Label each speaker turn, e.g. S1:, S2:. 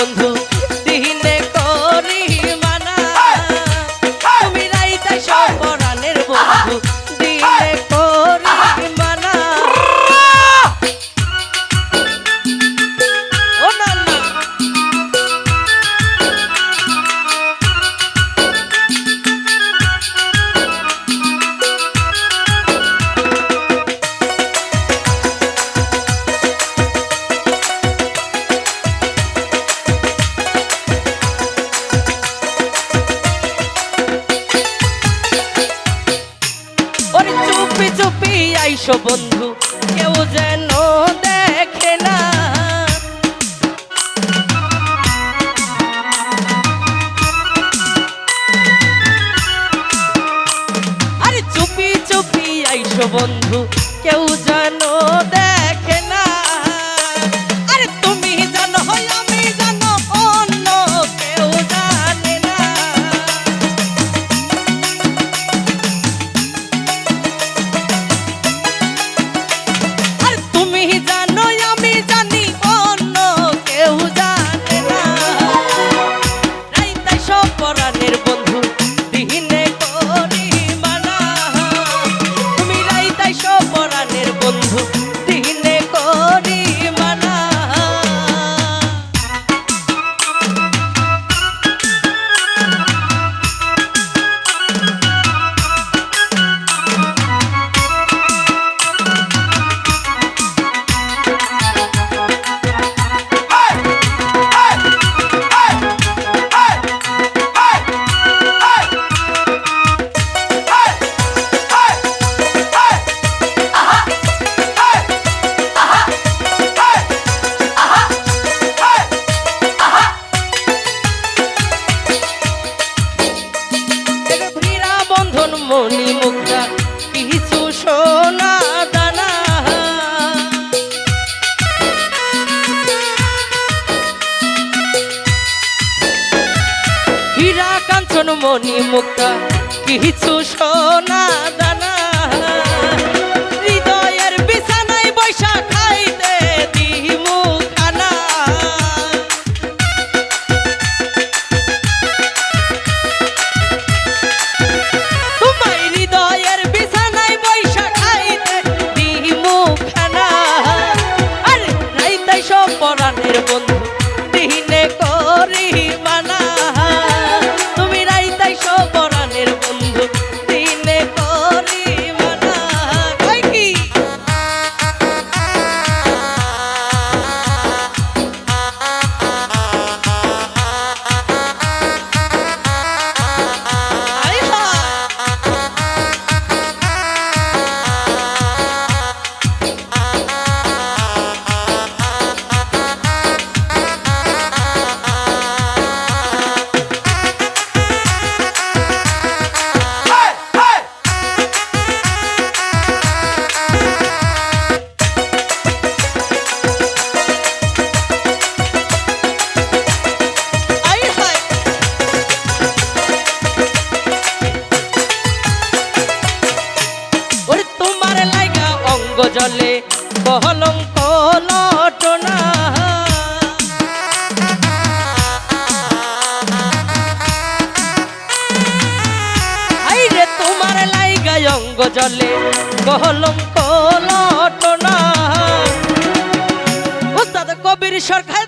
S1: বন্ধু এসো বন্ধু কেউ যেন দেখে না। আরে চুপি চুপি আইসো বন্ধু মনি মুক্তা কিছু সোনা দানা। হীরা কাঞ্চন মনি মুক্তা কিছু সোনা দানা। গজলে কলম কলটনা। উস্তাদ কবির সরকার